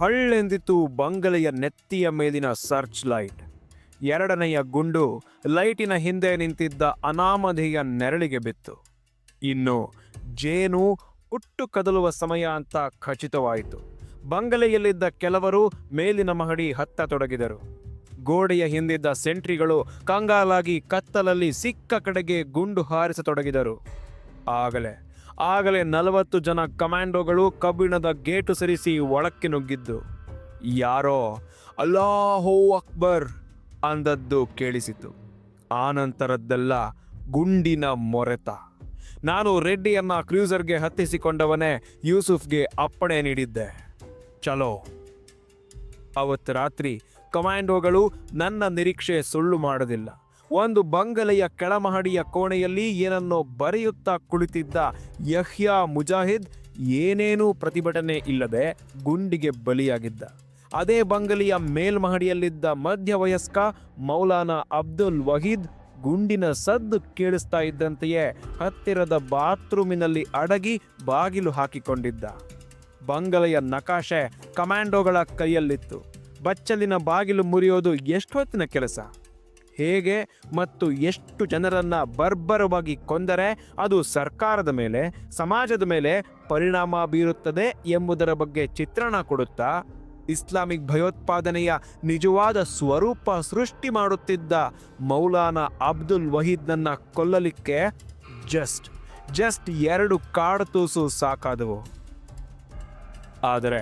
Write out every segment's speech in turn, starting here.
ಹಳ್ಳೆಂದಿತು ಬಂಗಲೆಯ ನೆತ್ತಿಯ ಮೇಲಿನ search light. ಎರಡನೆಯ ಗುಂಡು ಲೈಟಿನ ಹಿಂದೆ ನಿಂತಿದ್ದ ಅನಾಮಧೇಯ ನೆರಳಿಗೆ ಬಿತ್ತು. ಇನ್ನು ಜೇನು ಹುಟ್ಟು ಕದಲುವ ಸಮಯ ಅಂತ ಖಚಿತವಾಯಿತು. ಬಂಗಲೆಯಲ್ಲಿದ್ದ ಕೆಲವರು ಮೇಲಿನ ಮಹಡಿ ಹತ್ತ ತೊಡಗಿದರು. ಗೋಡೆಯ ಹಿಂದಿದ್ದ ಸೆಂಟ್ರಿಗಳು ಕಂಗಾಲಾಗಿ ಕತ್ತಲಲ್ಲಿ ಸಿಕ್ಕ ಕಡೆಗೆ ಗುಂಡು ಹಾರಿಸತೊಡಗಿದರು. ಆಗಲೇ ಆಗಲೇ ನಲವತ್ತು ಜನ ಕಮಾಂಡೋಗಳು ಕಬ್ಬಿಣದ ಗೇಟು ಸರಿಸಿ ಒಳಕ್ಕೆ ನುಗ್ಗಿದ್ದು. ಯಾರೋ, ಅಲ್ಲಾಹೋ ಅಕ್ಬರ್ ಅಂದದ್ದು ಕೇಳಿಸಿತು. ಆ ನಂತರದ್ದೆಲ್ಲ ಗುಂಡಿನ ಮೊರೆತ. ನಾನು ರೆಡ್ಡಿಯನ್ನ ಕ್ರೂಸರ್ಗೆ ಹತ್ತಿಸಿಕೊಂಡವನೇ ಯೂಸುಫ್ಗೆ ಅಪ್ಪಣೆ ನೀಡಿದ್ದೆ. ಚಲೋ. ಅವತ್ತು ರಾತ್ರಿ ಕಮಾಂಡೋಗಳು ನನ್ನ ನಿರೀಕ್ಷೆ ಸುಳ್ಳು ಮಾಡಲಿಲ್ಲ ಒಂದು ಬಂಗಲೆಯ ಕೆಳಮಹಡಿಯ ಕೋಣೆಯಲ್ಲಿ ಏನನ್ನೋ ಬರೆಯುತ್ತಾ ಕುಳಿತಿದ್ದ ಯಹ್ಯಾ ಮುಜಾಹಿದ್ ಏನೇನೂ ಪ್ರತಿಭಟನೆ ಇಲ್ಲದೆ ಗುಂಡಿಗೆ ಬಲಿಯಾಗಿದ್ದ. ಅದೇ ಬಂಗಲೆಯ ಮೇಲ್ಮಹಡಿಯಲ್ಲಿದ್ದ ಮಧ್ಯವಯಸ್ಕ ಮೌಲಾನಾ ಅಬ್ದುಲ್ ವಹೀದ್ ಗುಂಡಿನ ಸದ್ದು ಕೇಳಿಸ್ತಾ ಇದ್ದಂತೆಯೇ ಹತ್ತಿರದ ಬಾತ್ರೂಮಿನಲ್ಲಿ ಅಡಗಿ ಬಾಗಿಲು ಹಾಕಿಕೊಂಡಿದ್ದ. ಬಂಗಲೆಯ ನಕಾಶೆ ಕಮಾಂಡೋಗಳ ಕೈಯಲ್ಲಿತ್ತು. ಬಚ್ಚಲಿನ ಬಾಗಿಲು ಮುರಿಯೋದು ಎಷ್ಟೊತ್ತಿನ ಕೆಲಸ? ಹೇಗೆ ಮತ್ತು ಎಷ್ಟು ಜನರನ್ನ ಬರ್ಬರವಾಗಿ ಕೊಂದರೆ ಅದು ಸರ್ಕಾರದ ಮೇಲೆ, ಸಮಾಜದ ಮೇಲೆ ಪರಿಣಾಮ ಬೀರುತ್ತದೆ ಎಂಬುದರ ಬಗ್ಗೆ ಚಿತ್ರಣ ಕೊಡುತ್ತಾ, ಇಸ್ಲಾಮಿಕ್ ಭಯೋತ್ಪಾದನೆಯ ನಿಜವಾದ ಸ್ವರೂಪ ಸೃಷ್ಟಿ ಮಾಡುತ್ತಿದ್ದ ಮೌಲಾನಾ ಅಬ್ದುಲ್ ವಹೀದ್ನನ್ನ ಕೊಲ್ಲಲಿಕ್ಕೆ ಜಸ್ಟ್ ಜಸ್ಟ್ ಎರಡು ಕಾಡತೂಸು ಸಾಕಾದವು. ಆದರೆ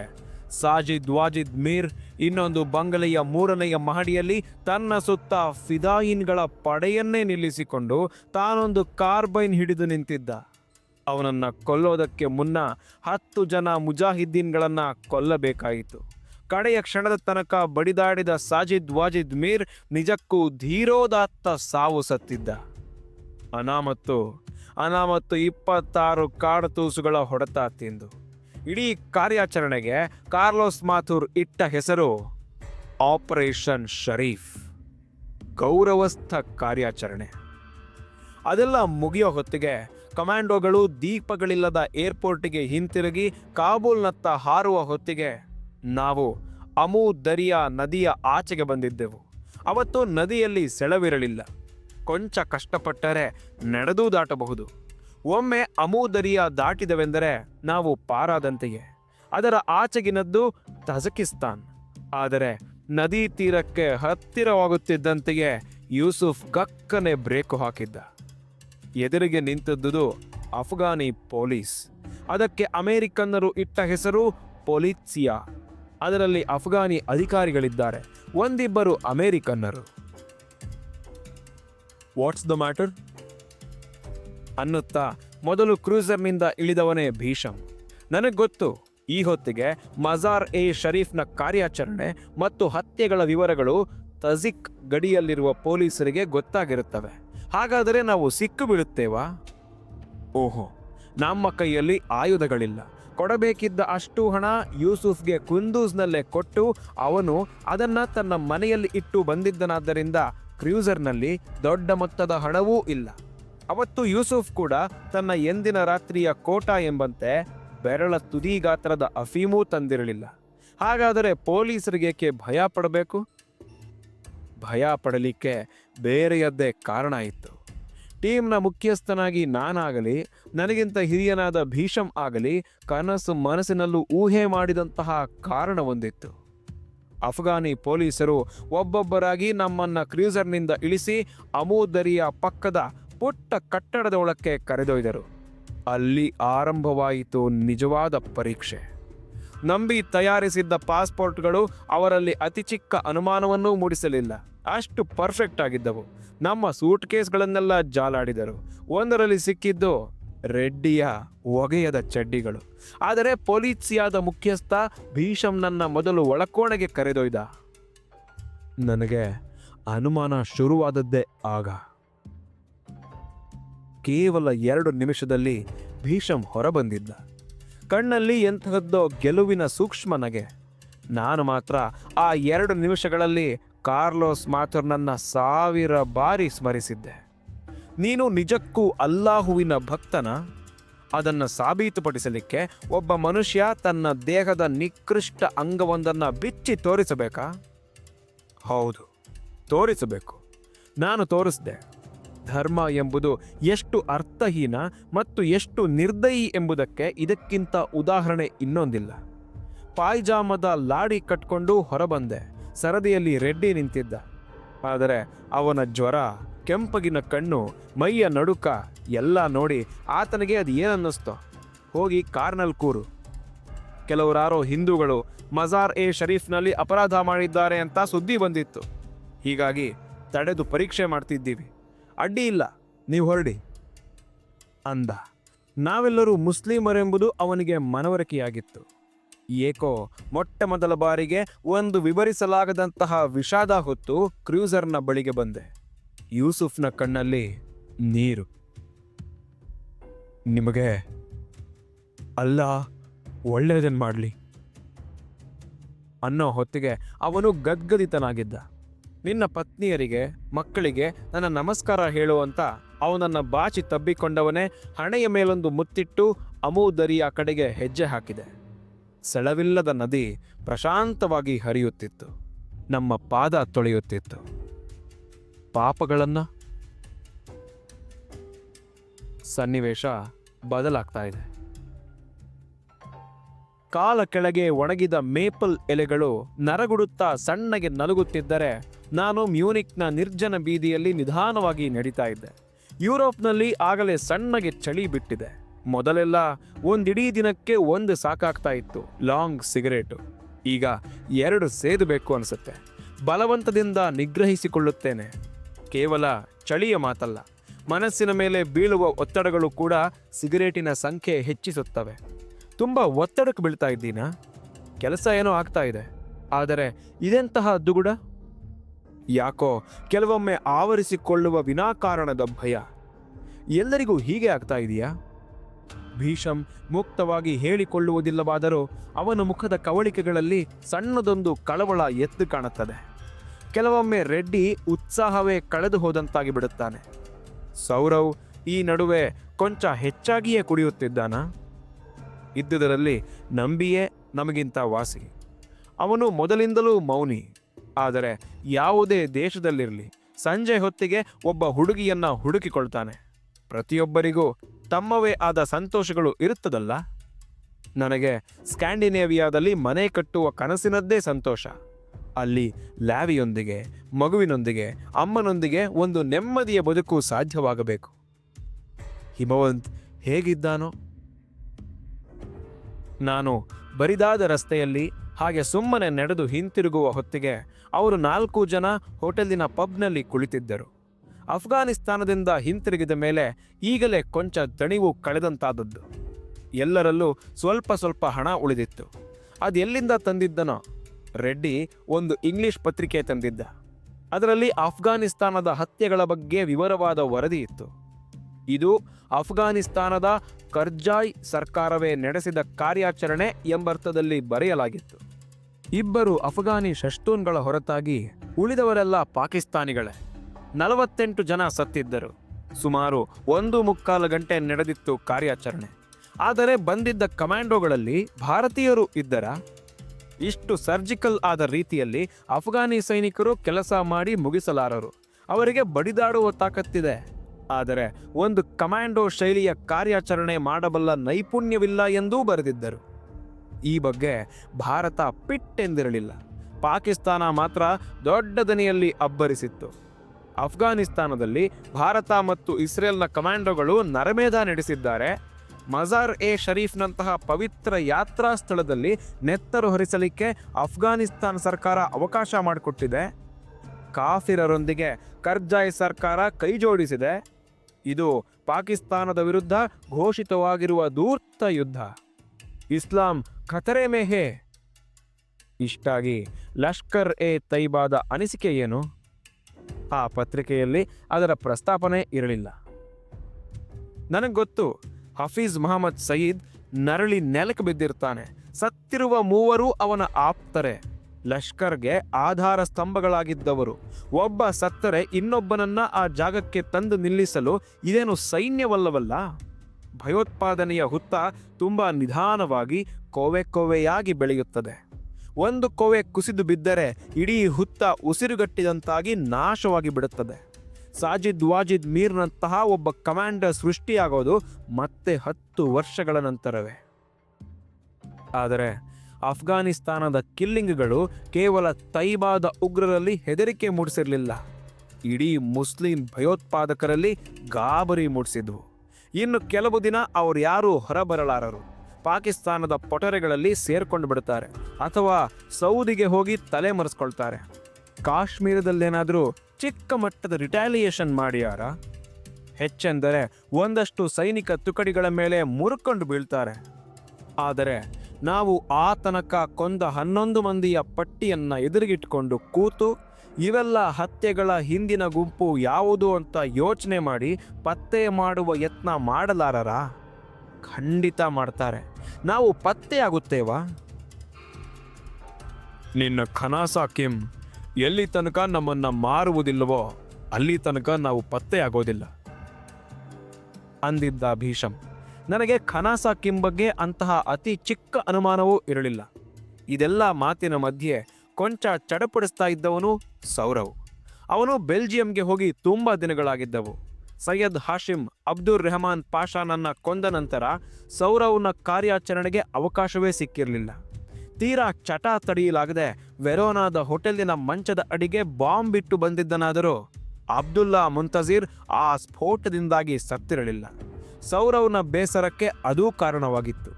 ಸಾಜಿದ್ ವಾಜಿದ್ ಮೀರ್ ಇನ್ನೊಂದು ಬಂಗಲೆಯ ಮೂರನೆಯ ಮಹಡಿಯಲ್ಲಿ ತನ್ನ ಸುತ್ತ ಫಿದಾಯಿನ್ಗಳ ಪಡೆಯನ್ನೇ ನಿಲ್ಲಿಸಿಕೊಂಡು ತಾನೊಂದು ಕಾರ್ಬೈನ್ ಹಿಡಿದು ನಿಂತಿದ್ದ. ಅವನನ್ನು ಕೊಲ್ಲೋದಕ್ಕೆ ಮುನ್ನ ಹತ್ತು ಜನ ಮುಜಾಹಿದ್ದೀನ್ಗಳನ್ನು ಕೊಲ್ಲಬೇಕಾಯಿತು. ಕಡೆಯ ಕ್ಷಣದ ತನಕ ಬಡಿದಾಡಿದ ಸಾಜಿದ್ ವಾಜಿದ್ ಮೀರ್ ನಿಜಕ್ಕೂ ಧೀರೋದಾತ್ತ ಸಾವು ಸತ್ತಿದ್ದ. ಅನಾಮತ್ತು ಅನಾಮತ್ತು ಇಪ್ಪತ್ತಾರು ಕಾಡತೂಸುಗಳ ಹೊಡೆತ ತಿಂದು. ಇಡೀ ಕಾರ್ಯಾಚರಣೆಗೆ ಕಾರ್ಲೋಸ್ ಮಾಥುರ್ ಇಟ್ಟ ಹೆಸರು, ಆಪರೇಷನ್ ಶರೀಫ್, ಗೌರವಸ್ಥ ಕಾರ್ಯಾಚರಣೆ. ಅದೆಲ್ಲ ಮುಗಿಯೋ ಹೊತ್ತಿಗೆ ಕಮಾಂಡೋಗಳು ದೀಪಗಳಿಲ್ಲದ ಏರ್ಪೋರ್ಟಿಗೆ ಹಿಂತಿರುಗಿ ಕಾಬೂಲ್ನತ್ತ ಹಾರುವ ಹೊತ್ತಿಗೆ ನಾವು ಅಮೂ ದರಿಯಾ ನದಿಯ ಆಚೆಗೆ ಬಂದಿದ್ದೆವು. ಅವತ್ತು ನದಿಯಲ್ಲಿ ಸೆಳವಿರಲಿಲ್ಲ. ಕೊಂಚ ಕಷ್ಟಪಟ್ಟರೆ ನಡೆದೂ ದಾಟಬಹುದು. ಒಮ್ಮೆ ಅಮೂದರಿಯ ದಾಟಿದವೆಂದರೆ ನಾವು ಪಾರಾದಂತೆಯೇ. ಅದರ ಆಚೆಗಿನದ್ದು ತಜಕಿಸ್ತಾನ್. ಆದರೆ ನದಿ ತೀರಕ್ಕೆ ಹತ್ತಿರವಾಗುತ್ತಿದ್ದಂತೆಯೇ ಯೂಸುಫ್ ಗಕ್ಕನೆ ಬ್ರೇಕು ಹಾಕಿದ್ದ. ಎದುರಿಗೆ ನಿಂತದ್ದುದು ಅಫ್ಘಾನಿ ಪೊಲೀಸ್. ಅದಕ್ಕೆ ಅಮೆರಿಕನ್ನರು ಇಟ್ಟ ಹೆಸರು ಪೊಲಿಸಿಯಾ ಅದರಲ್ಲಿ ಅಫ್ಘಾನಿ ಅಧಿಕಾರಿಗಳಿದ್ದಾರೆ. ಒಂದಿಬ್ಬರು ಅಮೆರಿಕನ್ನರು. ವಾಟ್ಸ್ ದ ಮ್ಯಾಟರ್ ಅನ್ನುತ್ತಾ ಮೊದಲು ಕ್ರೂಸರ್ನಿಂದ ಇಳಿದವನೇ ಭೀಷಮ್ ನನಗೆ ಗೊತ್ತು, ಈ ಹೊತ್ತಿಗೆ ಮಜಾರ್ ಎ ಶರೀಫ್ನ ಕಾರ್ಯಾಚರಣೆ ಮತ್ತು ಹತ್ಯೆಗಳ ವಿವರಗಳು ತಜಿಕ್ ಗಡಿಯಲ್ಲಿರುವ ಪೊಲೀಸರಿಗೆ ಗೊತ್ತಾಗಿರುತ್ತವೆ. ಹಾಗಾದರೆ ನಾವು ಸಿಕ್ಕು ಬೀಳುತ್ತೇವಾ? ಓಹೋ, ನಮ್ಮ ಕೈಯಲ್ಲಿ ಆಯುಧಗಳಿಲ್ಲ. ಕೊಡಬೇಕಿದ್ದ ಅಷ್ಟು ಹಣ ಯೂಸುಫ್ಗೆ ಕುಂದೂಸ್ನಲ್ಲೇ ಕೊಟ್ಟು ಅವನು ಅದನ್ನು ತನ್ನ ಮನೆಯಲ್ಲಿ ಇಟ್ಟು ಬಂದಿದ್ದನಾದ್ದರಿಂದ ಕ್ರೂಸರ್ನಲ್ಲಿ ದೊಡ್ಡ ಮೊತ್ತದ ಹಣವೂ ಇಲ್ಲ. ಅವತ್ತು ಯೂಸುಫ್ ಕೂಡ ತನ್ನ ಎಂದಿನ ರಾತ್ರಿಯ ಕೋಟ ಎಂಬಂತೆ ಬೆರಳ ತುದಿ ಗಾತ್ರದ ಅಫೀಮೂ ತಂದಿರಲಿಲ್ಲ. ಹಾಗಾದರೆ ಪೊಲೀಸರಿಗೇಕೆ ಭಯ ಪಡಬೇಕು? ಭಯ ಪಡಲಿಕ್ಕೆ ಬೇರೆಯದ್ದೇ ಕಾರಣ ಇತ್ತು. ಟೀಮ್ನ ಮುಖ್ಯಸ್ಥನಾಗಿ ನಾನಾಗಲಿ, ನನಗಿಂತ ಹಿರಿಯನಾದ ಭೀಷಂ ಆಗಲಿ, ಕನಸು ಮನಸ್ಸಿನಲ್ಲೂ ಊಹೆ ಮಾಡಿದಂತಹ ಕಾರಣ ಹೊಂದಿತ್ತು ಅಫ್ಘಾನಿ ಪೊಲೀಸರು ಒಬ್ಬೊಬ್ಬರಾಗಿ ನಮ್ಮನ್ನ ಕ್ರೂಸರ್ನಿಂದ ಇಳಿಸಿ ಅಮೂದರಿಯ ಪಕ್ಕದ ಪುಟ್ಟ ಕಟ್ಟಡದ ಒಳಕ್ಕೆ ಕರೆದೊಯ್ದರು. ಅಲ್ಲಿ ಆರಂಭವಾಯಿತು ನಿಜವಾದ ಪರೀಕ್ಷೆ. ನಂಬಿ ತಯಾರಿಸಿದ್ದ ಪಾಸ್ಪೋರ್ಟ್ಗಳು ಅವರಲ್ಲಿ ಅತಿ ಚಿಕ್ಕ ಅನುಮಾನವನ್ನೂ ಮೂಡಿಸಲಿಲ್ಲ. ಅಷ್ಟು ಪರ್ಫೆಕ್ಟ್ ಆಗಿದ್ದವು. ನಮ್ಮ ಸೂಟ್ ಕೇಸ್ಗಳನ್ನೆಲ್ಲ ಜಾಲಾಡಿದರು. ಒಂದರಲ್ಲಿ ಸಿಕ್ಕಿದ್ದು ರೆಡ್ಡಿಯ ಒಗೆಯದ ಚಡ್ಡಿಗಳು. ಆದರೆ ಪೊಲೀಸಿಯಾದ ಮುಖ್ಯಸ್ಥ ಭೀಷಮ್ನನ್ನ ಮೊದಲು ಒಳಕೋಣೆಗೆ ಕರೆದೊಯ್ದ. ನನಗೆ ಅನುಮಾನ ಶುರುವಾದದ್ದೇ ಆಗ. ಕೇವಲ ಎರಡು ನಿಮಿಷದಲ್ಲಿ ಭೀಷಮ್ ಹೊರಬಂದಿದ್ದ. ಕಣ್ಣಲ್ಲಿ ಎಂತಹದ್ದೋ ಗೆಲುವಿನ ಸೂಕ್ಷ್ಮ ನಗೆ. ನಾನು ಮಾತ್ರ ಆ ಎರಡು ನಿಮಿಷಗಳಲ್ಲಿ ಕಾರ್ಲೋಸ್ ಮಾಥುರ್ನನ್ನ ಸಾವಿರ ಬಾರಿ ಸ್ಮರಿಸಿದ್ದೆ. ನೀನು ನಿಜಕ್ಕೂ ಅಲ್ಲಾಹುವಿನ ಭಕ್ತನ? ಅದನ್ನು ಸಾಬೀತುಪಡಿಸಲಿಕ್ಕೆ ಒಬ್ಬ ಮನುಷ್ಯ ತನ್ನ ದೇಹದ ನಿಕೃಷ್ಟ ಅಂಗವೊಂದನ್ನು ಬಿಚ್ಚಿ ತೋರಿಸಬೇಕಾ? ಹೌದು, ತೋರಿಸಬೇಕು. ನಾನು ತೋರಿಸಿದೆ. ಧರ್ಮ ಎಂಬುದು ಎಷ್ಟು ಅರ್ಥಹೀನ ಮತ್ತು ಎಷ್ಟು ನಿರ್ದಯಿ ಎಂಬುದಕ್ಕೆ ಇದಕ್ಕಿಂತ ಉದಾಹರಣೆ ಇನ್ನೊಂದಿಲ್ಲ. ಪಾಯ್ಜಾಮದ ಲಾಡಿ ಕಟ್ಕೊಂಡು ಹೊರಬಂದೆ, ಸರದಿಯಲ್ಲಿ ರೆಡ್ಡಿ ನಿಂತಿದ್ದ. ಆದರೆ ಅವನ ಜ್ವರ, ಕೆಂಪಗಿನ ಕಣ್ಣು, ಮೈಯ ನಡುಕ ಎಲ್ಲ ನೋಡಿ ಆತನಿಗೆ ಅದು ಏನನ್ನಿಸ್ತೋ. ಹೋಗಿ ಕಾರ್ನಲ್ಲಿ ಕೂರು. ಕೆಲವರಾರೋ ಹಿಂದೂಗಳು ಮಜಾರ್ ಎ ಶರೀಫ್ನಲ್ಲಿ ಅಪರಾಧ ಮಾಡಿದ್ದಾರೆ ಅಂತ ಸುದ್ದಿ ಬಂದಿತ್ತು. ಹೀಗಾಗಿ ತಡೆದು ಪರೀಕ್ಷೆ ಮಾಡ್ತಿದ್ದೀವಿ. ಅಡ್ಡಿ ಇಲ್ಲ. ನೀವು ಹೊರಡಿ. ಅಂದ. ನಾವೆಲ್ಲರೂ ಮುಸ್ಲಿಮರೆಂಬುದು ಅವನಿಗೆ ಮನವರಿಕೆಯಾಗಿತ್ತು. ಏಕೋ, ಮೊಟ್ಟ ಮೊದಲ ಬಾರಿಗೆ ಒಂದು ವಿವರಿಸಲಾಗದಂತಹ ವಿಷಾದ ಹೊತ್ತು ಕ್ರೂಸರ್ನ ಬಳಿಗೆ ಬಂದೆ. ಯೂಸುಫ್ನ ಕಣ್ಣಲ್ಲಿ ನೀರು. ನಿಮಗೆ ಅಲ್ಲ ಒಳ್ಳೆಯದನ್ನು ಮಾಡಲಿ. ಅನ್ನೋ ಹೊತ್ತಿಗೆ ಅವನು ಗದ್ಗದಿತನಾಗಿದ್ದ. ನಿನ್ನ ಪತ್ನಿಯರಿಗೆ, ಮಕ್ಕಳಿಗೆ ನನ್ನ ನಮಸ್ಕಾರ ಹೇಳುವಂತ ಅವನನ್ನು ಬಾಚಿ ತಬ್ಬಿಕೊಂಡವನೇ ಹಣೆಯ ಮೇಲೊಂದು ಮುತ್ತಿಟ್ಟು ಅಮೂದರಿಯ ಕಡೆಗೆ ಹೆಜ್ಜೆ ಹಾಕಿದೆ. ಸೆಳವಿಲ್ಲದ ನದಿ ಪ್ರಶಾಂತವಾಗಿ ಹರಿಯುತ್ತಿತ್ತು. ನಮ್ಮ ಪಾದ ತೊಳೆಯುತ್ತಿತ್ತು. ಪಾಪಗಳನ್ನ ಸನ್ನಿವೇಶ ಬದಲಾಗ್ತಾ ಇದೆ. ಕಾಲ ಕೆಳಗೆ ಒಣಗಿದ ಮೇಪಲ್ ಎಲೆಗಳು ನರಗುಡುತ್ತಾ ಸಣ್ಣಗೆ ನಲುಗುತ್ತಿದ್ದರೆ ನಾನು ಮ್ಯೂನಿಕ್ನ ನಿರ್ಜನ ಬೀದಿಯಲ್ಲಿ ನಿಧಾನವಾಗಿ ನಡೀತಾ ಇದ್ದೆ. ಯುರೋಪ್ನಲ್ಲಿ ಆಗಲೇ ಸಣ್ಣಗೆ ಚಳಿ ಬಿಟ್ಟಿದೆ. ಮೊದಲೆಲ್ಲ ಒಂದಿಡೀ ದಿನಕ್ಕೆ ಒಂದು ಸಾಕಾಗ್ತಾ ಇತ್ತು, ಲಾಂಗ್ ಸಿಗರೇಟು. ಈಗ ಎರಡು ಸೇದಬೇಕು ಅನಿಸುತ್ತೆ. ಬಲವಂತದಿಂದ ನಿಗ್ರಹಿಸಿಕೊಳ್ಳುತ್ತೇನೆ. ಕೇವಲ ಚಳಿಯ ಮಾತಲ್ಲ, ಮನಸ್ಸಿನ ಮೇಲೆ ಬೀಳುವ ಒತ್ತಡಗಳು ಕೂಡ ಸಿಗರೇಟಿನ ಸಂಖ್ಯೆ ಹೆಚ್ಚಿಸುತ್ತವೆ. ತುಂಬ ಒತ್ತಡಕ್ಕೆ ಬೀಳ್ತಾ ಇದ್ದೀನಾ? ಕೆಲಸ ಏನೋ ಆಗ್ತಾ ಇದೆ. ಆದರೆ ಇದೆಂತಹ ದುಗುಡ ಯಾಕೋ ಕೆಲವೊಮ್ಮೆ ಆವರಿಸಿಕೊಳ್ಳುವ ವಿನಾಕಾರಣದ ಭಯ. ಎಲ್ಲರಿಗೂ ಹೀಗೆ ಆಗ್ತಾ ಇದೆಯಾ? ಭೀಷಂ ಮುಕ್ತವಾಗಿ ಹೇಳಿಕೊಳ್ಳುವುದಿಲ್ಲವಾದರೂ ಅವನ ಮುಖದ ಕವಳಿಕೆಗಳಲ್ಲಿ ಸಣ್ಣದೊಂದು ಕಳವಳ ಎದ್ದು ಕಾಣುತ್ತದೆ. ಕೆಲವೊಮ್ಮೆ ರೆಡ್ಡಿ ಉತ್ಸಾಹವೇ ಕಳೆದು ಹೋದಂತಾಗಿ ಬಿಡುತ್ತಾನೆ. ಸೌರವ್, ಈ ನಡುವೆ ಕೊಂಚ ಹೆಚ್ಚಾಗಿಯೇ ಕುಡಿಯುತ್ತಿದ್ದಾನ? ಇದ್ದುದರಲ್ಲಿ ನಂಬಿಯೇ ನಮಗಿಂತ ವಾಸಿ. ಅವನು ಮೊದಲಿಂದಲೂ ಮೌನಿ. ಆದರೆ ಯಾವುದೇ ದೇಶದಲ್ಲಿರಲಿ ಸಂಜೆ ಹೊತ್ತಿಗೆ ಒಬ್ಬ ಹುಡುಗಿಯನ್ನ ಹುಡುಕಿಕೊಳ್ತಾನೆ. ಪ್ರತಿಯೊಬ್ಬರಿಗೂ ತಮ್ಮವೇ ಆದ ಸಂತೋಷಗಳು ಇರುತ್ತದಲ್ಲ? ನನಗೆ ಸ್ಕ್ಯಾಂಡಿನೇವಿಯಾದಲ್ಲಿ ಮನೆ ಕಟ್ಟುವ ಕನಸಿನದ್ದೇ ಸಂತೋಷ. ಅಲ್ಲಿ ಲ್ಯಾವಿಯೊಂದಿಗೆ, ಮಗುವಿನೊಂದಿಗೆ, ಅಮ್ಮನೊಂದಿಗೆ ಒಂದು ನೆಮ್ಮದಿಯ ಬದುಕು ಸಾಧ್ಯವಾಗಬೇಕು. ಹಿಮವಂತ್ ಹೇಗಿದ್ದಾನೋ? ನಾನು ಬರಿದಾದ ರಸ್ತೆಯಲ್ಲಿ ಹಾಗೆ ಸುಮ್ಮನೆ ನಡೆದು ಹಿಂತಿರುಗುವ ಹೊತ್ತಿಗೆ ಅವರು ನಾಲ್ಕು ಜನ ಹೋಟೆಲಿನ ಪಬ್ನಲ್ಲಿ ಕುಳಿತಿದ್ದರು. ಅಫ್ಘಾನಿಸ್ತಾನದಿಂದ ಹಿಂತಿರುಗಿದ ಮೇಲೆ ಈಗಲೇ ಕೊಂಚ ದಣಿವು ಕಳೆದಂತಾದದ್ದು. ಎಲ್ಲರಲ್ಲೂ ಸ್ವಲ್ಪ ಸ್ವಲ್ಪ ಹಣ ಉಳಿದಿತ್ತು. ಅದು ಎಲ್ಲಿಂದ ತಂದಿದ್ದನೋ? ರೆಡ್ಡಿ ಒಂದು ಇಂಗ್ಲಿಷ್ ಪತ್ರಿಕೆ ತಂದಿದ್ದ. ಅದರಲ್ಲಿ ಅಫ್ಘಾನಿಸ್ತಾನದ ಹತ್ಯೆಗಳ ಬಗ್ಗೆ ವಿವರವಾದ ವರದಿ ಇತ್ತು. ಇದು ಅಫ್ಘಾನಿಸ್ತಾನದ ಕರ್ಜಾಯ್ ಸರ್ಕಾರವೇ ನಡೆಸಿದ ಕಾರ್ಯಾಚರಣೆ ಎಂಬರ್ಥದಲ್ಲಿ ಬರೆಯಲಾಗಿತ್ತು. ಇಬ್ಬರು ಅಫ್ಘಾನಿ ಶಷ್ಟೂನ್ಗಳ ಹೊರತಾಗಿ ಉಳಿದವರೆಲ್ಲ ಪಾಕಿಸ್ತಾನಿಗಳೇ. ನಲವತ್ತೆಂಟು ಜನ ಸತ್ತಿದ್ದರು. ಸುಮಾರು ಒಂದು ಮುಕ್ಕಾಲು ಗಂಟೆ ನಡೆದಿತ್ತು ಕಾರ್ಯಾಚರಣೆ. ಆದರೆ ಬಂದಿದ್ದ ಕಮಾಂಡೋಗಳಲ್ಲಿ ಭಾರತೀಯರು ಇದ್ದರ, ಇಷ್ಟು ಸರ್ಜಿಕಲ್ ಆದ ರೀತಿಯಲ್ಲಿ ಅಫ್ಘಾನಿ ಸೈನಿಕರು ಕೆಲಸ ಮಾಡಿ ಮುಗಿಸಲಾರರು. ಅವರಿಗೆ ಬಡಿದಾಡುವ ತಾಕತ್ತಿದೆ. ಆದರೆ ಒಂದು ಕಮಾಂಡೋ ಶೈಲಿಯ ಕಾರ್ಯಾಚರಣೆ ಮಾಡಬಲ್ಲ ನೈಪುಣ್ಯವಿಲ್ಲ ಎಂದೂ ಬರೆದಿದ್ದರು. ಈ ಬಗ್ಗೆ ಭಾರತ ಪಿಟ್ಟೆಂದಿರಲಿಲ್ಲ. ಪಾಕಿಸ್ತಾನ ಮಾತ್ರ ದೊಡ್ಡ ದನಿಯಲ್ಲಿ ಅಬ್ಬರಿಸಿತ್ತು. ಅಫ್ಘಾನಿಸ್ತಾನದಲ್ಲಿ ಭಾರತ ಮತ್ತು ಇಸ್ರೇಲ್ನ ಕಮಾಂಡೋಗಳು ನರಮೇಧ ನಡೆಸಿದ್ದಾರೆ. ಮಜಾರ್ ಎ ಶರೀಫ್ನಂತಹ ಪವಿತ್ರ ಯಾತ್ರಾ ಸ್ಥಳದಲ್ಲಿ ನೆತ್ತರು ಹರಿಸಲಿಕ್ಕೆ ಅಫ್ಘಾನಿಸ್ತಾನ ಸರ್ಕಾರ ಅವಕಾಶ ಮಾಡಿಕೊಟ್ಟಿದೆ. ಕಾಫಿರರೊಂದಿಗೆ ಕರ್ಜಾಯ್ ಸರ್ಕಾರ ಕೈಜೋಡಿಸಿದೆ. ಇದು ಪಾಕಿಸ್ತಾನದ ವಿರುದ್ಧ ಘೋಷಿತವಾಗಿರುವ ದೂರ್ತ ಯುದ್ಧ. ಇಸ್ಲಾಂ ಖತರೆ ಮೇಹೆ ಇಷ್ಟಾಗಿ ಲಷ್ಕರ್ ಎ ತೈಬಾದ ಅನಿಸಿಕೆ ಏನು? ಆ ಪತ್ರಿಕೆಯಲ್ಲಿ ಅದರ ಪ್ರಸ್ತಾಪನೆ ಇರಲಿಲ್ಲ. ನನಗೆ ಗೊತ್ತು, ಹಫೀಜ್ ಮಹಮ್ಮದ್ ಸಯೀದ್ ನರಳಿ ನೆಲಕ್ಕೆ ಬಿದ್ದಿರ್ತಾನೆ. ಸತ್ತಿರುವ ಮೂವರು ಅವನ ಆಪ್ತರೆ. ಲಷ್ಕರ್ಗೆ ಆಧಾರ ಸ್ತಂಭಗಳಾಗಿದ್ದವರು. ಒಬ್ಬ ಸತ್ತರೆ ಇನ್ನೊಬ್ಬನನ್ನ ಆ ಜಾಗಕ್ಕೆ ತಂದು ನಿಲ್ಲಿಸಲು ಇದೇನು ಸೈನ್ಯವಲ್ಲವಲ್ಲ? ಭಯೋತ್ಪಾದನೆಯ ಹುತ್ತ ತುಂಬ ನಿಧಾನವಾಗಿ ಕೋವೆ ಕೋವೆಯಾಗಿ ಬೆಳೆಯುತ್ತದೆ. ಒಂದು ಕೋವೆ ಕುಸಿದು ಬಿದ್ದರೆ ಇಡೀ ಹುತ್ತ ಉಸಿರುಗಟ್ಟಿದಂತಾಗಿ ನಾಶವಾಗಿ ಬಿಡುತ್ತದೆ. ಸಾಜಿದ್ ವಾಜಿದ್ ಮೀರ್ನಂತಹ ಒಬ್ಬ ಕಮಾಂಡರ್ ಸೃಷ್ಟಿಯಾಗೋದು ಮತ್ತೆ ಹತ್ತು ವರ್ಷಗಳ ನಂತರವೇ. ಆದರೆ ಅಫ್ಘಾನಿಸ್ತಾನದ ಕಿಲ್ಲಿಂಗ್ಗಳು ಕೇವಲ ತೈಬಾದ ಉಗ್ರರಲ್ಲಿ ಹೆದರಿಕೆ ಮೂಡಿಸಿರಲಿಲ್ಲ. ಇಡೀ ಮುಸ್ಲಿಂ ಭಯೋತ್ಪಾದಕರಲ್ಲಿ ಗಾಬರಿ ಮೂಡಿಸಿದ್ವು. ಇನ್ನು ಕೆಲವು ದಿನ ಅವರು ಯಾರೂ ಹೊರಬರಲಾರರು. ಪಾಕಿಸ್ತಾನದ ಪೊಟರೆಗಳಲ್ಲಿ ಸೇರ್ಕೊಂಡು ಬಿಡುತ್ತಾರೆ ಅಥವಾ ಸೌದಿಗೆ ಹೋಗಿ ತಲೆ ಮರೆಸ್ಕೊಳ್ತಾರೆ. ಕಾಶ್ಮೀರದಲ್ಲೇನಾದರೂ ಚಿಕ್ಕ ಮಟ್ಟದ ರಿಟ್ಯಾಲಿಯೇಷನ್ ಮಾಡ್ಯಾರ? ಹೆಚ್ಚೆಂದರೆ ಒಂದಷ್ಟು ಸೈನಿಕ ತುಕಡಿಗಳ ಮೇಲೆ ಮುರುಕೊಂಡು ಬೀಳ್ತಾರೆ. ಆದರೆ ನಾವು ಆ ತನಕ ಕೊಂದ ಹನ್ನೊಂದು ಮಂದಿಯ ಪಟ್ಟಿಯನ್ನು ಎದುರಿಗಿಟ್ಕೊಂಡು ಕೂತು ಇವೆಲ್ಲ ಹತ್ಯೆಗಳ ಹಿಂದಿನ ಗುಂಪು ಯಾವುದು ಅಂತ ಯೋಚನೆ ಮಾಡಿ ಪತ್ತೆ ಮಾಡುವ ಯತ್ನ ಮಾಡಲಾರರ? ಖಂಡಿತ ಮಾಡ್ತಾರೆ. ನಾವು ಪತ್ತೆ ಆಗುತ್ತೇವಾ? ನಿನ್ನ ಖನಾಸ ಕಿಮ್ ಎಲ್ಲಿ ತನಕ ನಮ್ಮನ್ನ ಮಾರುವುದಿಲ್ಲವೋ ಅಲ್ಲಿ ತನಕ ನಾವು ಪತ್ತೆ ಆಗೋದಿಲ್ಲ. ಅಂದಿದ್ದ ಭೀಷಮ್ ನನಗೆ ಖನಾಸ ಕಿಮ್ ಬಗ್ಗೆ ಅಂತಹ ಅತಿ ಚಿಕ್ಕ ಅನುಮಾನವೂ ಇರಲಿಲ್ಲ. ಇದೆಲ್ಲ ಮಾತಿನ ಮಧ್ಯೆ ಕೊಂಚ ಚಡಪಡಿಸ್ತಾ ಇದ್ದವನು ಸೌರವ್. ಅವನು ಬೆಲ್ಜಿಯಂಗೆ ಹೋಗಿ ತುಂಬ ದಿನಗಳಾಗಿದ್ದವು. ಸೈಯದ್ ಹಾಶಿಮ್ ಅಬ್ದುಲ್ ರೆಹಮಾನ್ ಪಾಷಾನನ್ನ ಕೊಂದ ನಂತರ ಸೌರವ್ನ ಕಾರ್ಯಾಚರಣೆಗೆ ಅವಕಾಶವೇ ಸಿಕ್ಕಿರಲಿಲ್ಲ. ತೀರಾ ಚಟ ತಡೆಯಲಾಗದೆ ವೆರೋನಾದ ಹೋಟೆಲಿನ ಮಂಚದ ಅಡಿಗೆ ಬಾಂಬ್ ಬಿಟ್ಟು ಬಂದಿದ್ದನಾದರೂ ಅಬ್ದುಲ್ಲಾ ಮುಂತಜೀರ್ ಆ ಸ್ಫೋಟದಿಂದಾಗಿ ಸತ್ತಿರಲಿಲ್ಲ. ಸೌರವ್ನ ಬೇಸರಕ್ಕೆ ಅದೂ ಕಾರಣವಾಗಿತ್ತು.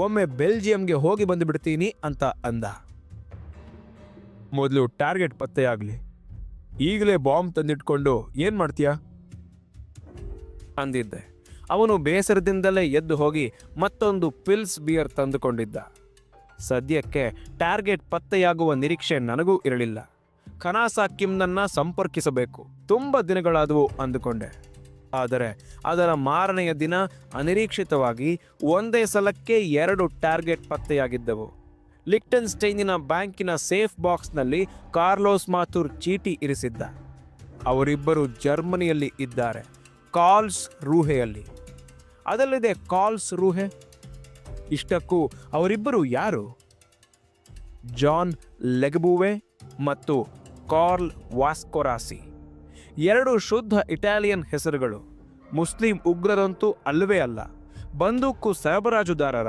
ಒಮ್ಮೆ ಬೆಲ್ಜಿಯಂಗೆ ಹೋಗಿ ಬಂದುಬಿಡ್ತೀನಿ ಅಂತ ಅಂದ. ಮೊದಲು ಟಾರ್ಗೆಟ್ ಪತ್ತೆಯಾಗಲಿ ಈಗಲೇ ಬಾಂಬ್ ತಂದಿಟ್ಕೊಂಡು ಏನು ಮಾಡ್ತೀಯಾ? ಅಂದಿದ್ದೆ. ಅವನು ಬೇಸರದಿಂದಲೇ ಎದ್ದು ಹೋಗಿ ಮತ್ತೊಂದು ಪಿಲ್ಸ್ ಬಿಯರ್ ತಂದುಕೊಂಡಿದ್ದ. ಸದ್ಯಕ್ಕೆ ಟಾರ್ಗೆಟ್ ಪತ್ತೆಯಾಗುವ ನಿರೀಕ್ಷೆ ನನಗೂ ಇರಲಿಲ್ಲ. ಖನಾಸ ಕಿಮ್ನನ್ನ ಸಂಪರ್ಕಿಸಬೇಕು. ತುಂಬ ದಿನಗಳಾದವು ಅಂದುಕೊಂಡೆ. ಆದರೆ ಅದರ ಮಾರನೆಯ ದಿನ ಅನಿರೀಕ್ಷಿತವಾಗಿ ಒಂದೇ ಸಲಕ್ಕೆ ಎರಡು ಟಾರ್ಗೆಟ್ ಪತ್ತೆಯಾಗಿದ್ದವು. ಲಿಕ್ಟನ್ ಸ್ಟೈನಿನ ಬ್ಯಾಂಕಿನ ಸೇಫ್ ಬಾಕ್ಸ್ನಲ್ಲಿ ಕಾರ್ಲೋಸ್ ಮಾಥುರ್ ಚೀಟಿ ಇರಿಸಿದ್ದ. ಅವರಿಬ್ಬರು ಜರ್ಮನಿಯಲ್ಲಿ ಇದ್ದಾರೆ ಕಾಲ್ಸ್ ರೂಹೆಯಲ್ಲಿ. ಅದಲ್ಲದೆ ಕಾಲ್ಸ್ ರೂಹೆ? ಇಷ್ಟಕ್ಕೂ ಅವರಿಬ್ಬರು ಯಾರು? ಜಾನ್ ಲೆಗಬುವೆ ಮತ್ತು ಕಾರ್ಲ್ ವಾಸ್ಕೊರಾಸಿ. ಎರಡು ಶುದ್ಧ ಇಟಾಲಿಯನ್ ಹೆಸರುಗಳು. ಮುಸ್ಲಿಂ ಉಗ್ರರಂತೂ ಅಲ್ಲವೇ ಅಲ್ಲ. ಬಂದೂಕು ಸರಬರಾಜುದಾರರ?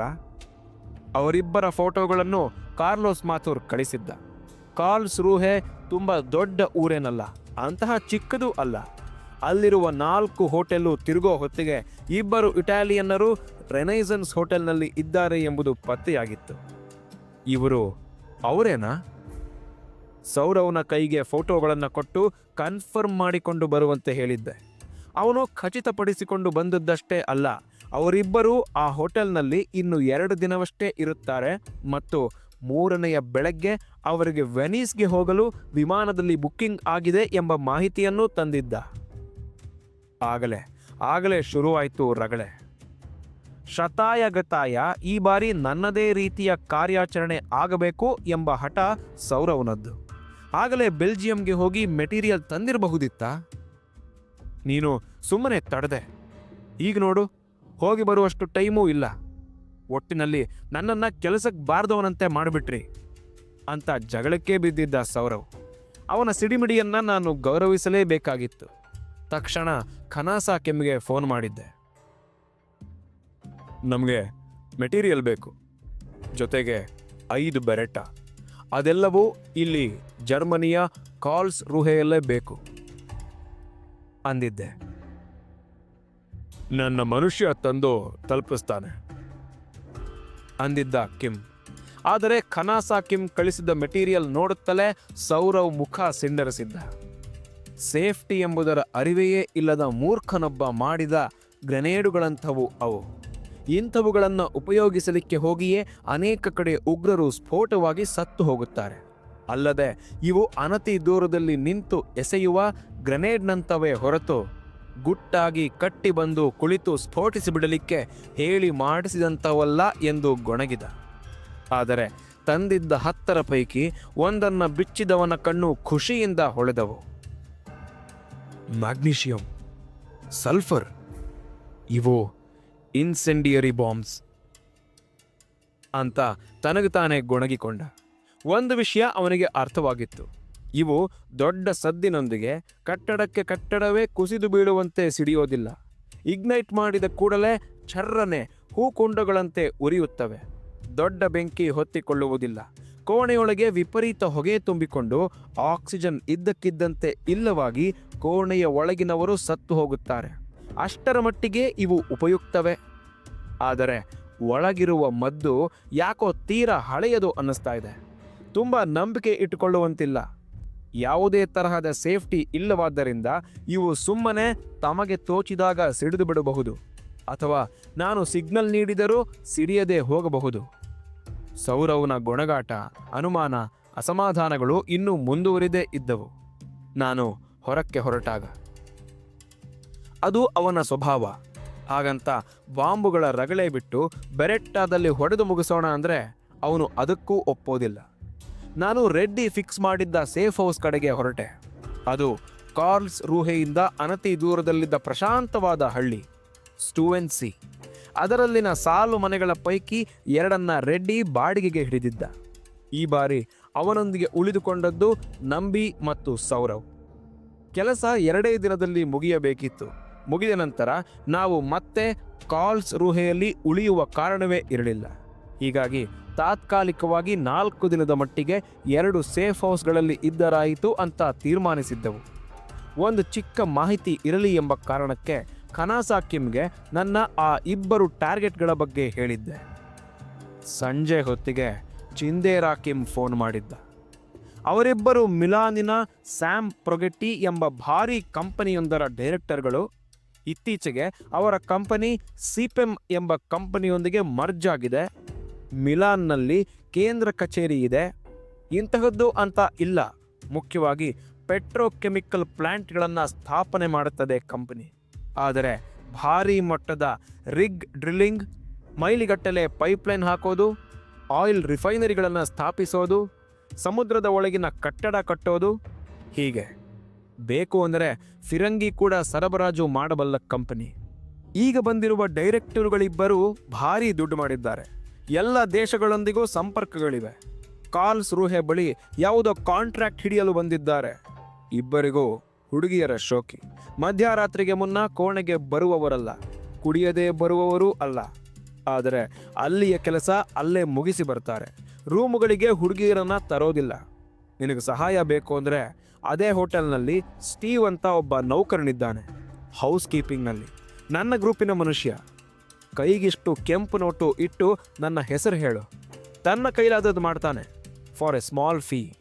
ಅವರಿಬ್ಬರ ಫೋಟೋಗಳನ್ನು ಕಾರ್ಲೋಸ್ ಮಾಥೂರ್ ಕಳಿಸಿದ್ದ. ಕಾರ್ಲ್ಸ್ ರೂಹೆ ತುಂಬ ದೊಡ್ಡ ಊರೇನಲ್ಲ, ಅಂತಹ ಚಿಕ್ಕದು ಅಲ್ಲ. ಅಲ್ಲಿರುವ ನಾಲ್ಕು ಹೋಟೆಲು ತಿರುಗೋ ಹೊತ್ತಿಗೆ ಇಬ್ಬರು ಇಟಾಲಿಯನ್ನರು ರೆನೈಸನ್ಸ್ ಹೋಟೆಲ್ನಲ್ಲಿ ಇದ್ದಾರೆ ಎಂಬುದು ಪತ್ತೆಯಾಗಿತ್ತು. ಇವರು ಅವರೇನಾ? ಸೌರವ್ನ ಕೈಗೆ ಫೋಟೋಗಳನ್ನು ಕೊಟ್ಟು ಕನ್ಫರ್ಮ್ ಮಾಡಿಕೊಂಡು ಬರುವಂತೆ ಹೇಳಿದ್ದೆ. ಅವನು ಖಚಿತಪಡಿಸಿಕೊಂಡು ಬಂದದ್ದಷ್ಟೇ ಅಲ್ಲ ಅವರಿಬ್ಬರೂ ಆ ಹೋಟೆಲ್ನಲ್ಲಿ ಇನ್ನು ಎರಡು ದಿನವಷ್ಟೇ ಇರುತ್ತಾರೆ ಮತ್ತು ಮೂರನೆಯ ಬೆಳಗ್ಗೆ ಅವರಿಗೆ ವೆನೀಸ್ಗೆ ಹೋಗಲು ವಿಮಾನದಲ್ಲಿ ಬುಕ್ಕಿಂಗ್ ಆಗಿದೆ ಎಂಬ ಮಾಹಿತಿಯನ್ನು ತಂದಿದ್ದ. ಆಗಲೇ ಆಗಲೇ ಶುರುವಾಯಿತು ರಗಳೆ. ಶತಾಯಗತಾಯ ಈ ಬಾರಿ ನನ್ನದೇ ರೀತಿಯ ಕಾರ್ಯಾಚರಣೆ ಆಗಬೇಕು ಎಂಬ ಹಠ ಸೌರವ್ನದ್ದು. ಆಗಲೇ ಬೆಲ್ಜಿಯಂಗೆ ಹೋಗಿ ಮೆಟೀರಿಯಲ್ ತಂದಿರಬಹುದಿತ್ತಾ? ನೀನು ಸುಮ್ಮನೆ ತಡೆದೆ. ಈಗ ನೋಡು. ಹೋಗಿ ಬರುವಷ್ಟು ಟೈಮೂ ಇಲ್ಲ. ಒಟ್ಟಿನಲ್ಲಿ ನನ್ನನ್ನು ಕೆಲಸಕ್ಕೆ ಬಾರ್ದವನಂತೆ ಮಾಡಿಬಿಟ್ರಿ ಅಂತ ಜಗಳಕ್ಕೆ ಬಿದ್ದಿದ್ದ ಸೌರವ್. ಅವನ ಸಿಡಿಮಿಡಿಯನ್ನು ನಾನು ಗೌರವಿಸಲೇಬೇಕಾಗಿತ್ತು. ತಕ್ಷಣ ಖನಾಸ ಕೆಮ್ಮಿಗೆ ಫೋನ್ ಮಾಡಿದ್ದೆ. ನಮಗೆ ಮೆಟೀರಿಯಲ್ ಬೇಕು. ಜೊತೆಗೆ ಐದು ಬೆರೆಟ. ಅದೆಲ್ಲವೂ ಇಲ್ಲಿ ಜರ್ಮನಿಯ ಕಾಲ್ಸ್ ರೂಹೆಯಲ್ಲೇ ಬೇಕು. ಅಂದಿದ್ದೆ. ನನ್ನ ಮನುಷ್ಯ ತಂದು ತಲುಪಿಸ್ತಾನೆ. ಅಂದಿದ್ದ ಕಿಮ್. ಆದರೆ ಖನಾಸಾ ಕಿಮ್ ಕಳಿಸಿದ ಮೆಟೀರಿಯಲ್ ನೋಡುತ್ತಲೇ ಸೌರವ್ ಮುಖ ಸಿಂಡರಿಸಿದ್ದ. ಸೇಫ್ಟಿ ಎಂಬುದರ ಅರಿವೆಯೇ ಇಲ್ಲದ ಮೂರ್ಖನೊಬ್ಬ ಮಾಡಿದ ಗ್ರೆನೇಡುಗಳಂಥವು ಅವು. ಇಂಥವುಗಳನ್ನು ಉಪಯೋಗಿಸಲಿಕ್ಕೆ ಹೋಗಿಯೇ ಅನೇಕ ಕಡೆ ಉಗ್ರರು ಸ್ಫೋಟವಾಗಿ ಸತ್ತು ಹೋಗುತ್ತಾರೆ. ಅಲ್ಲದೆ ಇವು ಅನತಿ ದೂರದಲ್ಲಿ ನಿಂತು ಎಸೆಯುವ ಗ್ರೆನೇಡ್ನಂಥವೇ ಹೊರತು ಗುಟ್ಟಾಗಿ ಕಟ್ಟಿ ಬಂದು ಕುಳಿತು ಸ್ಫೋಟಿಸಿಬಿಡಲಿಕ್ಕೆ ಹೇಳಿ ಮಾಡಿಸಿದಂಥವಲ್ಲ ಎಂದು ಗೊಣಗಿದ. ಆದರೆ ತಂದಿದ್ದ ಹತ್ತರ ಪೈಕಿ ಒಂದನ್ನು ಬಿಚ್ಚಿದವನ ಕಣ್ಣು ಖುಷಿಯಿಂದ ಹೊಳೆದವು. ಮ್ಯಾಗ್ನೀಷಿಯಂ, ಸಲ್ಫರ್, ಇವು ಇನ್ಸೆಂಡಿಯರಿ ಬಾಂಬ್ಸ್ ಅಂತ ತನಗೆ ತಾನೇ ಗೊಣಗಿಕೊಂಡ. ಒಂದು ವಿಷಯ ಅವನಿಗೆ ಅರ್ಥವಾಗಿತ್ತು. ಇವು ದೊಡ್ಡ ಸದ್ದಿನೊಂದಿಗೆ ಕಟ್ಟಡಕ್ಕೆ ಕಟ್ಟಡವೇ ಕುಸಿದು ಬೀಳುವಂತೆ ಸಿಡಿಯೋದಿಲ್ಲ. ಇಗ್ನೈಟ್ ಮಾಡಿದ ಕೂಡಲೇ ಛರ್ರನೆ ಹೂಕುಂಡಗಳಂತೆ ಉರಿಯುತ್ತವೆ. ದೊಡ್ಡ ಬೆಂಕಿ ಹೊತ್ತಿಕೊಳ್ಳುವುದಿಲ್ಲ. ಕೋಣೆಯೊಳಗೆ ವಿಪರೀತ ಹೊಗೆ ತುಂಬಿಕೊಂಡು ಆಕ್ಸಿಜನ್ ಇದ್ದಕ್ಕಿದ್ದಂತೆ ಇಲ್ಲವಾಗಿ ಕೋಣೆಯ ಒಳಗಿನವರು ಸತ್ತು ಹೋಗುತ್ತಾರೆ. ಅಷ್ಟರ ಮಟ್ಟಿಗೆ ಇವು ಉಪಯುಕ್ತವೇ. ಆದರೆ ಒಳಗಿರುವ ಮದ್ದು ಯಾಕೋ ತೀರಾ ಹಳೆಯದು ಅನ್ನಿಸ್ತಾ ಇದೆ. ತುಂಬ ನಂಬಿಕೆ ಇಟ್ಟುಕೊಳ್ಳುವಂತಿಲ್ಲ. ಯಾವುದೇ ತರಹದ ಸೇಫ್ಟಿ ಇಲ್ಲವಾದ್ದರಿಂದ ಇವು ಸುಮ್ಮನೆ ತಮಗೆ ತೋಚಿದಾಗ ಸಿಡಿದು ಬಿಡಬಹುದು ಅಥವಾ ನಾನು ಸಿಗ್ನಲ್ ನೀಡಿದರೂ ಸಿಡಿಯದೆ ಹೋಗಬಹುದು. ಸೌರವ್ನ ಗೊಣಗಾಟ, ಅನುಮಾನ, ಅಸಮಾಧಾನಗಳು ಇನ್ನೂ ಮುಂದುವರಿದೇ ಇದ್ದವು. ನಾನು ಹೊರಕ್ಕೆ ಹೊರಟಾಗ. ಅದು ಅವನ ಸ್ವಭಾವ. ಹಾಗಂತ ಬಾಂಬುಗಳ ರಗಳೆ ಬಿಟ್ಟು ಬೆರೆಟ್ಟಾದಲ್ಲಿ ಹೊಡೆದು ಮುಗಿಸೋಣ ಅಂದರೆ ಅವನು ಅದಕ್ಕೂ ಒಪ್ಪೋದಿಲ್ಲ. ನಾನು ರೆಡ್ಡಿ ಫಿಕ್ಸ್ ಮಾಡಿದ್ದ ಸೇಫ್ ಹೌಸ್ ಕಡೆಗೆ ಹೊರಟೆ. ಅದು ಕಾರ್ಲ್ಸ್ ರೂಹೆಯಿಂದ ಅನತಿ ದೂರದಲ್ಲಿದ್ದ ಪ್ರಶಾಂತವಾದ ಹಳ್ಳಿ, ಸ್ಟೂವೆನ್ಸಿ. ಅದರಲ್ಲಿನ ಸಾಲು ಮನೆಗಳ ಪೈಕಿ ಎರಡನ್ನ ರೆಡ್ಡಿ ಬಾಡಿಗೆಗೆ ಹಿಡಿದಿದ್ದ. ಈ ಬಾರಿ ಅವನೊಂದಿಗೆ ಉಳಿದುಕೊಂಡದ್ದು ನಂಬಿ ಮತ್ತು ಸೌರವ್. ಕೆಲಸ ಎರಡೇ ದಿನದಲ್ಲಿ ಮುಗಿಯಬೇಕಿತ್ತು. ಮುಗಿದ ನಂತರ ನಾವು ಮತ್ತೆ ಕಾಲ್ಸ್ ರೂಹೆಯಲ್ಲಿ ಉಳಿಯುವ ಕಾರಣವೇ ಇರಲಿಲ್ಲ. ಹೀಗಾಗಿ ತಾತ್ಕಾಲಿಕವಾಗಿ ನಾಲ್ಕು ದಿನದ ಮಟ್ಟಿಗೆ ಎರಡು ಸೇಫ್ ಹೌಸ್ಗಳಲ್ಲಿ ಇದ್ದರಾಯಿತು ಅಂತ ತೀರ್ಮಾನಿಸಿದ್ದೆವು. ಒಂದು ಚಿಕ್ಕ ಮಾಹಿತಿ ಇರಲಿ ಎಂಬ ಕಾರಣಕ್ಕೆ ಕನಾಸಾ ಕಿಮ್ಗೆ ನನ್ನ ಆ ಇಬ್ಬರು ಟಾರ್ಗೆಟ್ಗಳ ಬಗ್ಗೆ ಹೇಳಿದ್ದೆ. ಸಂಜೆ ಹೊತ್ತಿಗೆ ಚಿಂದೇರಾ ಕಿಮ್ ಫೋನ್ ಮಾಡಿದ್ದ. ಅವರಿಬ್ಬರು ಮಿಲಾನಿನ ಸ್ಯಾಮ್ ಪ್ರೊಗೆಟ್ಟಿ ಎಂಬ ಭಾರೀ ಕಂಪನಿಯೊಂದರ ಡೈರೆಕ್ಟರ್ಗಳು, ಇತ್ತೀಚೆಗೆ ಅವರ ಕಂಪನಿ ಸಿಪೆಮ್ ಎಂಬ ಕಂಪನಿಯೊಂದಿಗೆ ಮರ್ಜ್ ಆಗಿದೆ. ಮಿಲಾನ್ನಲ್ಲಿ ಕೇಂದ್ರ ಕಚೇರಿ ಇದೆ. ಇಂತಹದ್ದು ಅಂತ ಇಲ್ಲ. ಮುಖ್ಯವಾಗಿ ಪೆಟ್ರೋಕೆಮಿಕಲ್ ಪ್ಲ್ಯಾಂಟ್ಗಳನ್ನು ಸ್ಥಾಪನೆ ಮಾಡುತ್ತದೆ ಕಂಪನಿ. ಆದರೆ ಭಾರೀ ಮಟ್ಟದ ರಿಗ್ ಡ್ರಿಲ್ಲಿಂಗ್, ಮೈಲಿಗಟ್ಟಲೆ ಪೈಪ್ಲೈನ್ ಹಾಕೋದು, ಆಯಿಲ್ ರಿಫೈನರಿಗಳನ್ನು ಸ್ಥಾಪಿಸೋದು, ಸಮುದ್ರದ ಒಳಗಿನ ಕಟ್ಟಡ ಕಟ್ಟೋದು, ಹೀಗೆ. ಬೇಕು ಅಂದರೆ ಫಿರಂಗಿ ಕೂಡ ಸರಬರಾಜು ಮಾಡಬಲ್ಲ ಕಂಪನಿ. ಈಗ ಬಂದಿರುವ ಡೈರೆಕ್ಟರುಗಳಿಬ್ಬರೂ ಭಾರೀ ದುಡ್ಡು ಮಾಡಿದ್ದಾರೆ. ಎಲ್ಲ ದೇಶಗಳೊಂದಿಗೂ ಸಂಪರ್ಕಗಳಿವೆ. ಕಾಲ್ಸ್ ರೂಹೆ ಬಳಿ ಯಾವುದೋ ಕಾಂಟ್ರಾಕ್ಟ್ ಹಿಡಿಯಲು ಬಂದಿದ್ದಾರೆ. ಇಬ್ಬರಿಗೂ ಹುಡುಗಿಯರ ಶೋಕಿ. ಮಧ್ಯರಾತ್ರಿಗೆ ಮುನ್ನ ಕೋಣೆಗೆ ಬರುವವರಲ್ಲ. ಕುಡಿಯದೇ ಬರುವವರೂ ಅಲ್ಲ. ಆದರೆ ಅಲ್ಲಿಯ ಕೆಲಸ ಅಲ್ಲೇ ಮುಗಿಸಿ ಬರ್ತಾರೆ. ರೂಮುಗಳಿಗೆ ಹುಡುಗಿಯರನ್ನ ತರೋದಿಲ್ಲ. ನಿನಗೆ ಸಹಾಯ ಬೇಕು ಅಂದರೆ ಅದೇ ಹೋಟೆಲ್ನಲ್ಲಿ ಸ್ಟೀವ್ ಅಂತ ಒಬ್ಬ ನೌಕರನಿದ್ದಾನೆ. ಹೌಸ್ ಕೀಪಿಂಗ್ನಲ್ಲಿ ನನ್ನ ಗ್ರೂಪಿನ ಮನುಷ್ಯ. ಕೈಗಿಷ್ಟು ಕೆಂಪು ನೋಟು ಇಟ್ಟು ನನ್ನ ಹೆಸರು ಹೇಳು. ತನ್ನ ಕೈಲಾದದ್ದು ಮಾಡ್ತಾನೆ. ಫಾರ್ ಎ ಸ್ಮಾಲ್ ಫೀ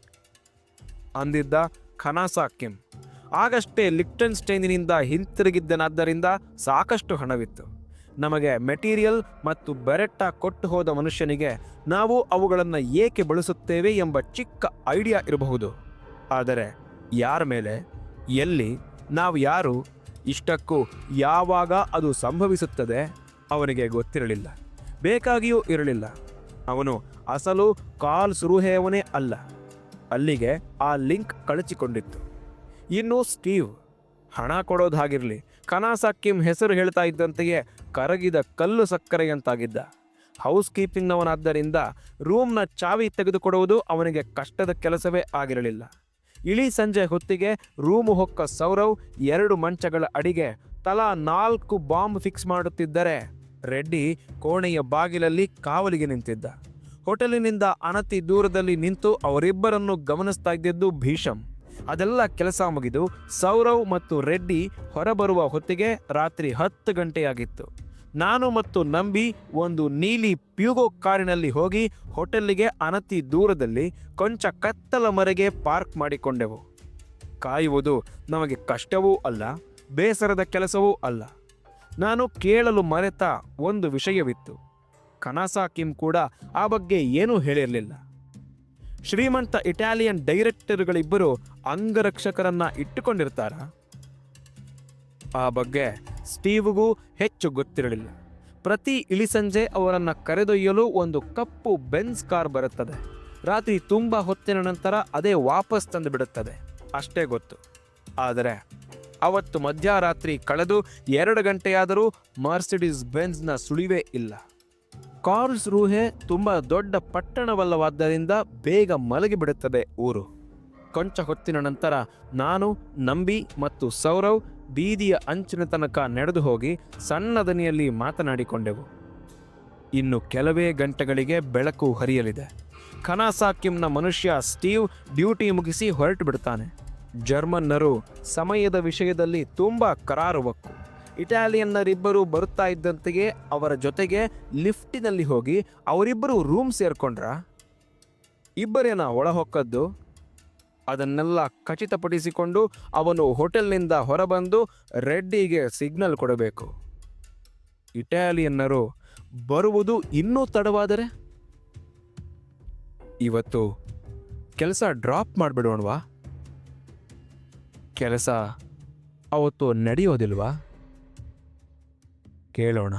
ಅಂದಿದ್ದ ಖನಾಸಾ ಕಿಮ್. ಆಗಷ್ಟೇ ಲಿಕ್ಟನ್ ಸ್ಟೈನಿನಿಂದ ಹಿಂತಿರುಗಿದ್ದನಾದ್ದರಿಂದ ಸಾಕಷ್ಟು ಹಣವಿತ್ತು. ನಮಗೆ ಮೆಟೀರಿಯಲ್ ಮತ್ತು ಬೆರೆಟ್ಟ ಕೊಟ್ಟು ಹೋದ ಮನುಷ್ಯನಿಗೆ ನಾವು ಅವುಗಳನ್ನು ಏಕೆ ಬಳಸುತ್ತೇವೆ ಎಂಬ ಚಿಕ್ಕ ಐಡಿಯಾ ಇರಬಹುದು. ಆದರೆ ಯಾರ ಮೇಲೆ? ಎಲ್ಲಿ? ನಾವು ಯಾರು? ಇಷ್ಟಕ್ಕೂ ಯಾವಾಗ ಅದು ಸಂಭವಿಸುತ್ತದೆ? ಅವನಿಗೆ ಗೊತ್ತಿರಲಿಲ್ಲ. ಬೇಕಾಗಿಯೂ ಇರಲಿಲ್ಲ. ಅವನು ಅಸಲು ಕಾಲ್ ಸುರುಹೇವನೇ ಅಲ್ಲ. ಅಲ್ಲಿಗೆ ಆ ಲಿಂಕ್ ಕಳಚಿಕೊಂಡಿತ್ತು. ಇನ್ನು ಸ್ಟೀವ್, ಹಣ ಕೊಡೋದಾಗಿರಲಿ ಕಿಮ್ ಹೆಸರು ಹೇಳ್ತಾ ಇದ್ದಂತೆಯೇ ಕರಗಿದ ಕಲ್ಲು ಸಕ್ಕರೆಯಂತಾಗಿದ್ದ. ಹೌಸ್ ಕೀಪಿಂಗ್ನವನಾದ್ದರಿಂದ ರೂಮ್ನ ಚಾವಿ ತೆಗೆದುಕೊಡುವುದು ಅವನಿಗೆ ಕಷ್ಟದ ಕೆಲಸವೇ ಆಗಿರಲಿಲ್ಲ. ಇಳಿ ಸಂಜೆ ಹೊತ್ತಿಗೆ ರೂಮು ಹೊಕ್ಕ ಸೌರವ್ ಎರಡು ಮಂಚಗಳ ಅಡಿಗೆ ತಲಾ ನಾಲ್ಕು ಬಾಂಬ್ ಫಿಕ್ಸ್ ಮಾಡುತ್ತಿದ್ದರೆ ರೆಡ್ಡಿ ಕೋಣೆಯ ಬಾಗಿಲಲ್ಲಿ ಕಾವಲಿಗೆ ನಿಂತಿದ್ದ. ಹೋಟೆಲಿನಿಂದ ಅನತಿ ದೂರದಲ್ಲಿ ನಿಂತು ಅವರಿಬ್ಬರನ್ನು ಗಮನಿಸ್ತಾ ಇದ್ದಿದ್ದು ಭೀಷಂ. ಅದೆಲ್ಲ ಕೆಲಸ ಮುಗಿದು ಸೌರವ್ ಮತ್ತು ರೆಡ್ಡಿ ಹೊರಬರುವ ಹೊತ್ತಿಗೆ ರಾತ್ರಿ ಹತ್ತು ಗಂಟೆಯಾಗಿತ್ತು. ನಾನು ಮತ್ತು ನಂಬಿ ಒಂದು ನೀಲಿ ಪ್ಯೂಗೋ ಕಾರಿನಲ್ಲಿ ಹೋಗಿ ಹೋಟೆಲ್ಲಿಗೆ ಅನತಿ ದೂರದಲ್ಲಿ ಕೊಂಚ ಕತ್ತಲ ಮರೆಗೆ ಪಾರ್ಕ್ ಮಾಡಿಕೊಂಡೆವು. ಕಾಯುವುದು ನಮಗೆ ಕಷ್ಟವೂ ಅಲ್ಲ, ಬೇಸರದ ಕೆಲಸವೂ ಅಲ್ಲ. ನಾನು ಕೇಳಲು ಮರೆತ ಒಂದು ವಿಷಯವಿತ್ತು. ಕನಾಸಾ ಕಿಮ್ ಕೂಡ ಆ ಬಗ್ಗೆ ಏನೂ ಹೇಳಿರಲಿಲ್ಲ. ಶ್ರೀಮಂತ ಇಟಾಲಿಯನ್ ಡೈರೆಕ್ಟರ್ಗಳಿಬ್ಬರು ಅಂಗರಕ್ಷಕರನ್ನ ಇಟ್ಟುಕೊಂಡಿರ್ತಾರ? ಆ ಬಗ್ಗೆ ಸ್ಟೀವ್ಗೂ ಹೆಚ್ಚು ಗೊತ್ತಿರಲಿಲ್ಲ. ಪ್ರತಿ ಇಳಿಸಂಜೆ ಅವರನ್ನು ಕರೆದೊಯ್ಯಲು ಒಂದು ಕಪ್ಪು ಬೆನ್ಸ್ ಕಾರ್ ಬರುತ್ತದೆ. ರಾತ್ರಿ ತುಂಬ ಹೊತ್ತಿನ ನಂತರ ಅದೇ ವಾಪಸ್ ತಂದು ಬಿಡುತ್ತದೆ ಅಷ್ಟೇ ಗೊತ್ತು. ಆದರೆ ಅವತ್ತು ಮಧ್ಯರಾತ್ರಿ ಕಳೆದು ಎರಡು ಗಂಟೆಯಾದರೂ ಮರ್ಸಿಡಿಸ್ ಬೆನ್ಸ್ನ ಸುಳಿವೇ ಇಲ್ಲ. ಕಾರ್ಲ್ಸ್ ರೂಹೆ ತುಂಬ ದೊಡ್ಡ ಪಟ್ಟಣವಲ್ಲವಾದ್ದರಿಂದ ಬೇಗ ಮಲಗಿಬಿಡುತ್ತದೆ ಊರು. ಕೊಂಚ ಹೊತ್ತಿನ ನಂತರ ನಾನು, ನಂಬಿ ಮತ್ತು ಸೌರವ್ ಬೀದಿಯ ಅಂಚಿನ ತನಕ ನಡೆದು ಹೋಗಿ ಸಣ್ಣ ದನಿಯಲ್ಲಿ ಮಾತನಾಡಿಕೊಂಡೆವು. ಇನ್ನು ಕೆಲವೇ ಗಂಟೆಗಳಿಗೆ ಬೆಳಕು ಹರಿಯಲಿದೆ. ಖನಾಸಾಕಿಮ್ನ ಮನುಷ್ಯ ಸ್ಟೀವ್ ಡ್ಯೂಟಿ ಮುಗಿಸಿ ಹೊರಟು ಬಿಡ್ತಾನೆ ಜರ್ಮನ್ನರು ಸಮಯದ ವಿಷಯದಲ್ಲಿ ತುಂಬ ಕರಾರುವಕ್ಕು. ಇಟಾಲಿಯನ್ನರಿಬ್ಬರು ಬರುತ್ತಾ ಇದ್ದಂತೆಯೇ ಅವರ ಜೊತೆಗೆ ಲಿಫ್ಟಿನಲ್ಲಿ ಹೋಗಿ ಅವರಿಬ್ಬರು ರೂಮ್ ಸೇರ್ಕೊಂಡ್ರ? ಇಬ್ಬರೇನ ಒಳಹೊಕ್ಕದ್ದು? ಅದನ್ನೆಲ್ಲ ಖಚಿತಪಡಿಸಿಕೊಂಡು ಅವನು ಹೋಟೆಲ್ನಿಂದ ಹೊರಬಂದು ರೆಡ್ಡಿಗೆ ಸಿಗ್ನಲ್ ಕೊಡಬೇಕು. ಇಟಾಲಿಯನ್ನರು ಬರುವುದು ಇನ್ನೂ ತಡವಾದರೆ? ಇವತ್ತು ಕೆಲಸ ಡ್ರಾಪ್ ಮಾಡಿಬಿಡೋಣವಾ? ಕೆಲಸ ಅವತ್ತು ನಡೆಯೋದಿಲ್ವಾ? ಕೇಳೋಣ.